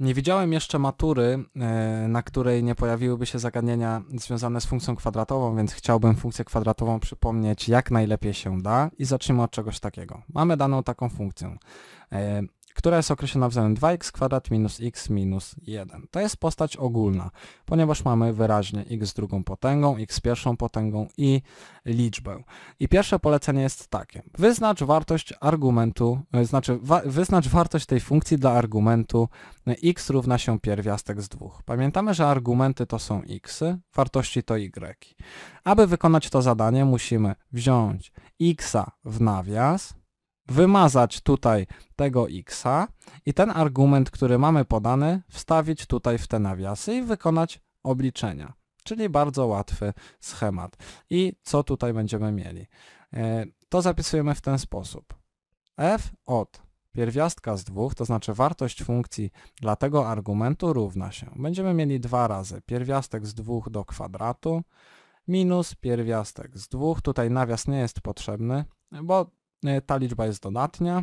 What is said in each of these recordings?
Nie widziałem jeszcze matury, e, na której nie pojawiłyby się zagadnienia związane z funkcją kwadratową, więc chciałbym funkcję kwadratową przypomnieć jak najlepiej się da i zacznijmy od czegoś takiego. Mamy daną taką funkcję. Która jest określona wzorem 2x kwadrat minus x minus 1. To jest postać ogólna, ponieważ mamy wyraźnie x drugą potęgą, x pierwszą potęgą i liczbę. I pierwsze polecenie jest takie. Wyznacz wartość argumentu, e, znaczy wa wyznacz wartość tej funkcji dla argumentu e, x równa się pierwiastek z dwóch. Pamiętamy, że argumenty to są x, wartości to y. Aby wykonać to zadanie musimy wziąć x w nawias, wymazać tutaj tego x i ten argument, który mamy podany, wstawić tutaj w te nawiasy i wykonać obliczenia. Czyli bardzo łatwy schemat. I co tutaj będziemy mieli? E, to zapisujemy w ten sposób. f od pierwiastka z dwóch, to znaczy wartość funkcji dla tego argumentu równa się. Będziemy mieli dwa razy pierwiastek z dwóch do kwadratu minus pierwiastek z dwóch. Tutaj nawias nie jest potrzebny, bo ta liczba jest dodatnia,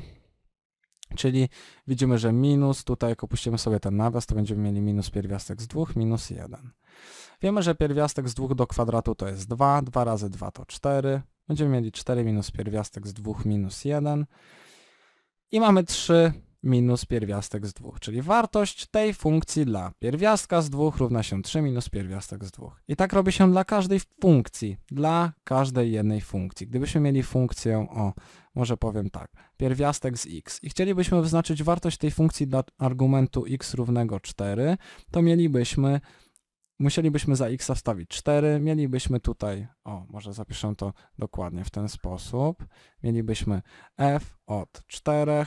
czyli widzimy, że minus, tutaj jak opuścimy sobie ten nawias, to będziemy mieli minus pierwiastek z 2, minus 1. Wiemy, że pierwiastek z 2 do kwadratu to jest 2, 2 razy 2 to 4. Będziemy mieli 4 minus pierwiastek z 2 minus 1. I mamy 3 minus pierwiastek z 2, czyli wartość tej funkcji dla pierwiastka z 2 równa się 3 minus pierwiastek z 2. I tak robi się dla każdej funkcji, dla każdej jednej funkcji. Gdybyśmy mieli funkcję o, może powiem tak, pierwiastek z x i chcielibyśmy wyznaczyć wartość tej funkcji dla argumentu x równego 4, to mielibyśmy musielibyśmy za x wstawić 4, mielibyśmy tutaj, o może zapiszę to dokładnie w ten sposób, mielibyśmy f od 4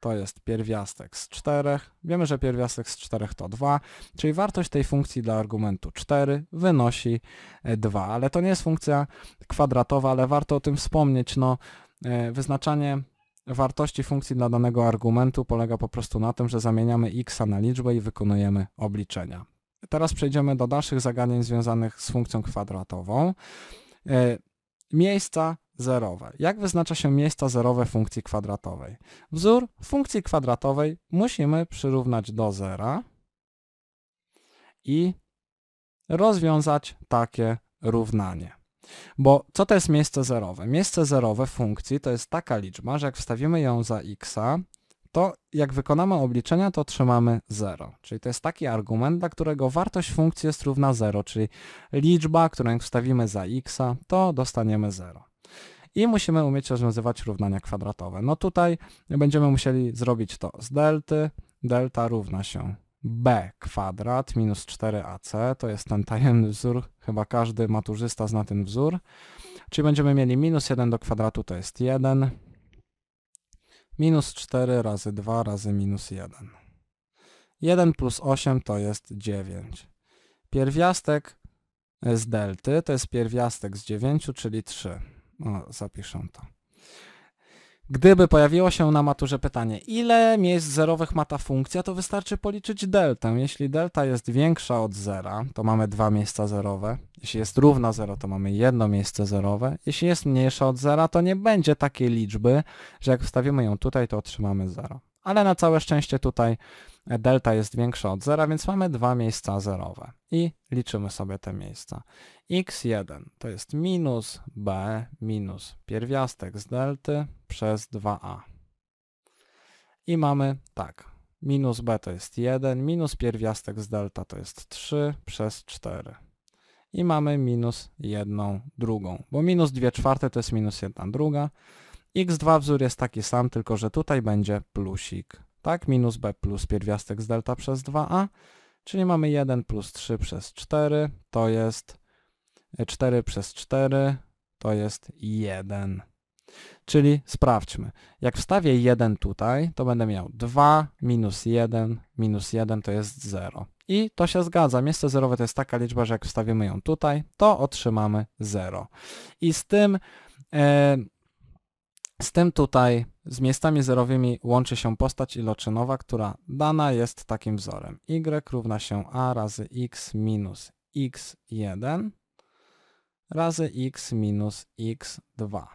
to jest pierwiastek z 4. Wiemy, że pierwiastek z 4 to 2, czyli wartość tej funkcji dla argumentu 4 wynosi 2, e, ale to nie jest funkcja kwadratowa, ale warto o tym wspomnieć. No, e, wyznaczanie wartości funkcji dla danego argumentu polega po prostu na tym, że zamieniamy x na liczbę i wykonujemy obliczenia. Teraz przejdziemy do dalszych zagadnień związanych z funkcją kwadratową. E, miejsca zerowe. Jak wyznacza się miejsca zerowe funkcji kwadratowej? Wzór funkcji kwadratowej musimy przyrównać do zera i rozwiązać takie równanie. Bo co to jest miejsce zerowe? Miejsce zerowe funkcji to jest taka liczba, że jak wstawimy ją za x, to jak wykonamy obliczenia, to otrzymamy 0. Czyli to jest taki argument, dla którego wartość funkcji jest równa 0, czyli liczba, którą jak wstawimy za x, to dostaniemy 0 i musimy umieć rozwiązywać równania kwadratowe. No tutaj będziemy musieli zrobić to z delty. Delta równa się b kwadrat minus 4ac, to jest ten tajemny wzór, chyba każdy maturzysta zna ten wzór. Czyli będziemy mieli minus 1 do kwadratu to jest 1, minus 4 razy 2 razy minus 1. 1 plus 8 to jest 9. Pierwiastek z delty to jest pierwiastek z 9, czyli 3. O, zapiszę to. Gdyby pojawiło się na maturze pytanie, ile miejsc zerowych ma ta funkcja, to wystarczy policzyć deltę. Jeśli delta jest większa od zera, to mamy dwa miejsca zerowe. Jeśli jest równa 0, to mamy jedno miejsce zerowe. Jeśli jest mniejsza od zera, to nie będzie takiej liczby, że jak wstawimy ją tutaj, to otrzymamy 0. Ale na całe szczęście tutaj delta jest większa od zera, więc mamy dwa miejsca zerowe. I liczymy sobie te miejsca. x1 to jest minus b minus pierwiastek z delty przez 2a. I mamy tak, minus b to jest 1, minus pierwiastek z delta to jest 3 przez 4. I mamy minus 1 drugą, bo minus 2 czwarte to jest minus 1 druga. X2 wzór jest taki sam, tylko że tutaj będzie plusik tak? Minus b plus pierwiastek z delta przez 2a, czyli mamy 1 plus 3 przez 4, to jest 4 przez 4, to jest 1. Czyli sprawdźmy. Jak wstawię 1 tutaj, to będę miał 2 minus 1 minus 1 to jest 0. I to się zgadza. Miejsce zerowe to jest taka liczba, że jak wstawimy ją tutaj, to otrzymamy 0. I z tym, e, z tym tutaj z miejscami zerowymi łączy się postać iloczynowa, która dana jest takim wzorem. y równa się a razy x minus x1 razy x minus x2,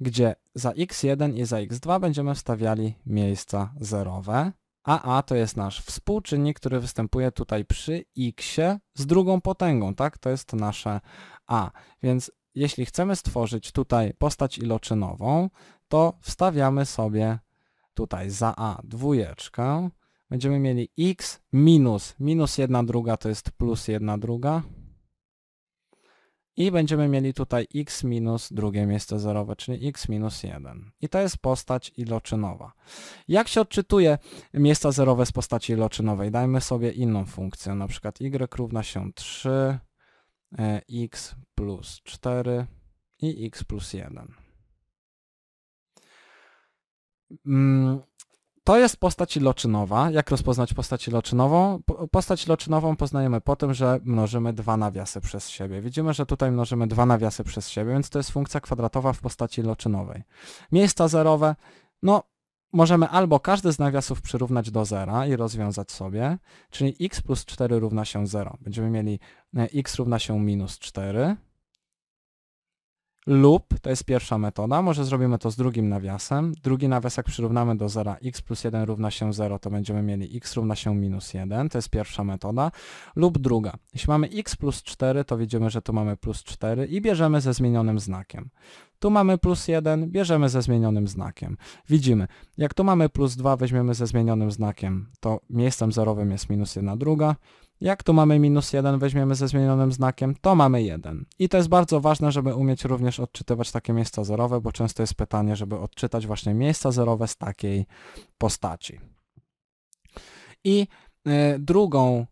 gdzie za x1 i za x2 będziemy wstawiali miejsca zerowe a a to jest nasz współczynnik, który występuje tutaj przy x z drugą potęgą, tak? To jest nasze a. Więc jeśli chcemy stworzyć tutaj postać iloczynową, to wstawiamy sobie tutaj za a dwójeczkę. Będziemy mieli x minus, minus jedna druga to jest plus jedna druga. I będziemy mieli tutaj x minus drugie miejsce zerowe, czyli x minus 1. I to jest postać iloczynowa. Jak się odczytuje miejsca zerowe z postaci iloczynowej? Dajmy sobie inną funkcję, na przykład y równa się 3, e, x plus 4 i x plus 1. To jest postać iloczynowa. Jak rozpoznać postać iloczynową? Postać iloczynową poznajemy po tym, że mnożymy dwa nawiasy przez siebie. Widzimy, że tutaj mnożymy dwa nawiasy przez siebie, więc to jest funkcja kwadratowa w postaci iloczynowej. Miejsca zerowe, no możemy albo każdy z nawiasów przyrównać do zera i rozwiązać sobie, czyli x plus 4 równa się 0. Będziemy mieli e, x równa się minus 4, lub, to jest pierwsza metoda, może zrobimy to z drugim nawiasem. Drugi nawias jak przyrównamy do zera x plus 1 równa się 0, to będziemy mieli x równa się minus 1, to jest pierwsza metoda. Lub druga, jeśli mamy x plus 4, to widzimy, że tu mamy plus 4 i bierzemy ze zmienionym znakiem. Tu mamy plus 1, bierzemy ze zmienionym znakiem. Widzimy, jak tu mamy plus 2, weźmiemy ze zmienionym znakiem, to miejscem zerowym jest minus 1 druga, jak tu mamy minus 1, weźmiemy ze zmienionym znakiem, to mamy 1. I to jest bardzo ważne, żeby umieć również odczytywać takie miejsca zerowe, bo często jest pytanie, żeby odczytać właśnie miejsca zerowe z takiej postaci. I y, drugą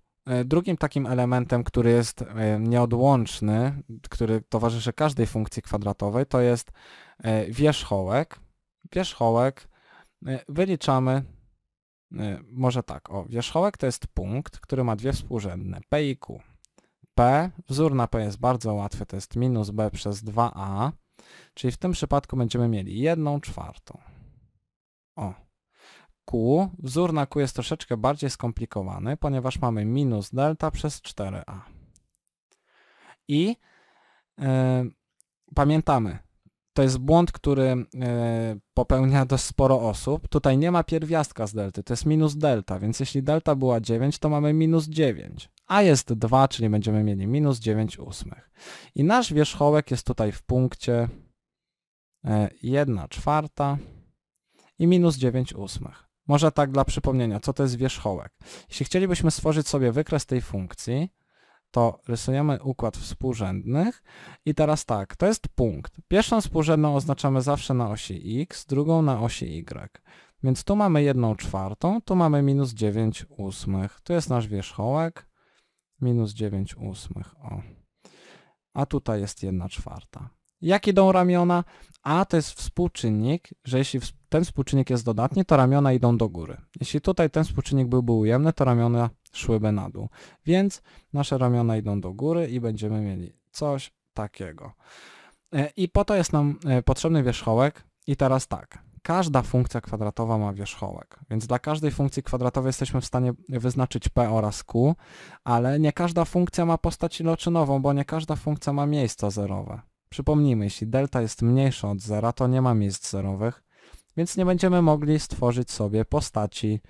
Drugim takim elementem, który jest y, nieodłączny, który towarzyszy każdej funkcji kwadratowej, to jest wierzchołek. Wierzchołek wyliczamy może tak, o, wierzchołek to jest punkt, który ma dwie współrzędne, p i q. p, wzór na p jest bardzo łatwy, to jest minus b przez 2a, czyli w tym przypadku będziemy mieli 1 czwartą. O. q, wzór na q jest troszeczkę bardziej skomplikowany, ponieważ mamy minus delta przez 4a. I yy, pamiętamy, to jest błąd, który e, popełnia dość sporo osób. Tutaj nie ma pierwiastka z delty, to jest minus delta, więc jeśli delta była 9, to mamy minus 9. A jest 2, czyli będziemy mieli minus 9 ósmych. I nasz wierzchołek jest tutaj w punkcie 1 e, czwarta i minus 9 ósmych. Może tak dla przypomnienia, co to jest wierzchołek. Jeśli chcielibyśmy stworzyć sobie wykres tej funkcji, to rysujemy układ współrzędnych i teraz tak, to jest punkt. Pierwszą współrzędną oznaczamy zawsze na osi x, drugą na osi y. Więc tu mamy 1 czwartą, tu mamy minus 9 ósmych. Tu jest nasz wierzchołek, minus 9 ósmych, o. A tutaj jest 1 czwarta. Jak idą ramiona? A to jest współczynnik, że jeśli ten współczynnik jest dodatni, to ramiona idą do góry. Jeśli tutaj ten współczynnik byłby ujemny, to ramiona szłyby na dół. Więc nasze ramiona idą do góry i będziemy mieli coś takiego. E, I po to jest nam e, potrzebny wierzchołek i teraz tak. Każda funkcja kwadratowa ma wierzchołek, więc dla każdej funkcji kwadratowej jesteśmy w stanie wyznaczyć p oraz q, ale nie każda funkcja ma postać iloczynową, bo nie każda funkcja ma miejsca zerowe. Przypomnijmy, jeśli delta jest mniejsza od zera, to nie ma miejsc zerowych, więc nie będziemy mogli stworzyć sobie postaci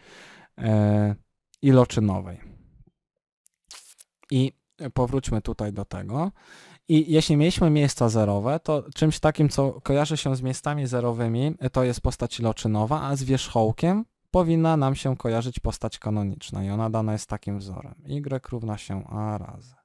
e, iloczynowej. I powróćmy tutaj do tego. I jeśli mieliśmy miejsca zerowe, to czymś takim, co kojarzy się z miejscami zerowymi, to jest postać iloczynowa, a z wierzchołkiem powinna nam się kojarzyć postać kanoniczna i ona dana jest takim wzorem. y równa się a razy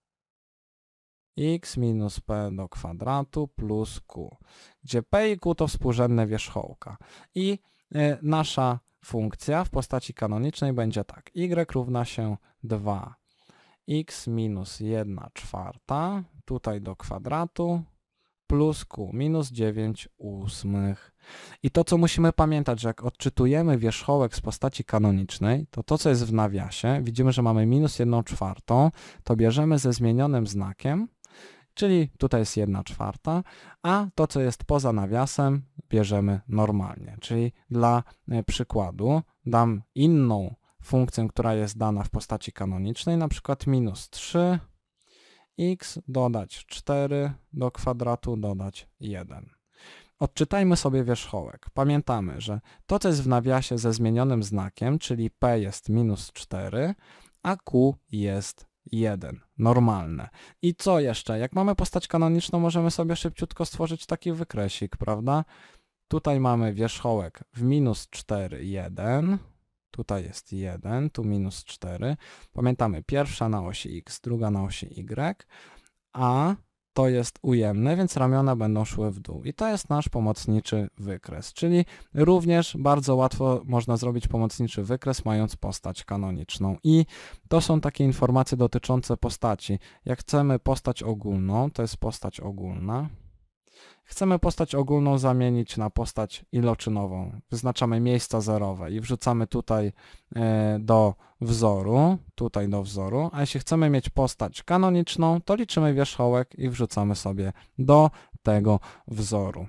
x minus p do kwadratu plus q, gdzie p i q to współrzędne wierzchołka. I y, nasza funkcja w postaci kanonicznej będzie tak. y równa się 2 x minus 1 czwarta, tutaj do kwadratu, plus q minus 9 ósmych. I to, co musimy pamiętać, że jak odczytujemy wierzchołek z postaci kanonicznej, to to, co jest w nawiasie, widzimy, że mamy minus 1 czwartą, to bierzemy ze zmienionym znakiem, czyli tutaj jest 1 czwarta, a to, co jest poza nawiasem, bierzemy normalnie. Czyli dla e, przykładu dam inną funkcję, która jest dana w postaci kanonicznej, na przykład minus 3 x dodać 4 do kwadratu dodać 1. odczytajmy sobie wierzchołek. Pamiętamy, że to, co jest w nawiasie ze zmienionym znakiem, czyli p jest minus 4, a q jest 1. Normalne. I co jeszcze? Jak mamy postać kanoniczną, możemy sobie szybciutko stworzyć taki wykresik, prawda? Tutaj mamy wierzchołek w minus 4, 1. Tutaj jest 1, tu minus 4. Pamiętamy, pierwsza na osi x, druga na osi y, a to jest ujemne, więc ramiona będą szły w dół. I to jest nasz pomocniczy wykres, czyli również bardzo łatwo można zrobić pomocniczy wykres, mając postać kanoniczną. I to są takie informacje dotyczące postaci. Jak chcemy postać ogólną, to jest postać ogólna. Chcemy postać ogólną zamienić na postać iloczynową. Wyznaczamy miejsca zerowe i wrzucamy tutaj e, do wzoru, tutaj do wzoru, a jeśli chcemy mieć postać kanoniczną, to liczymy wierzchołek i wrzucamy sobie do tego wzoru.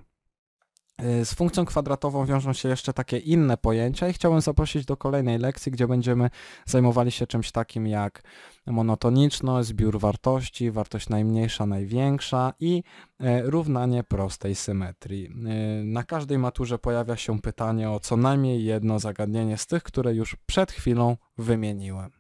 Y, z funkcją kwadratową wiążą się jeszcze takie inne pojęcia i chciałbym zaprosić do kolejnej lekcji, gdzie będziemy zajmowali się czymś takim jak monotoniczność, zbiór wartości, wartość najmniejsza, największa i e, równanie prostej symetrii. Y, na każdej maturze pojawia się pytanie o co najmniej jedno zagadnienie z tych, które już przed chwilą wymieniłem.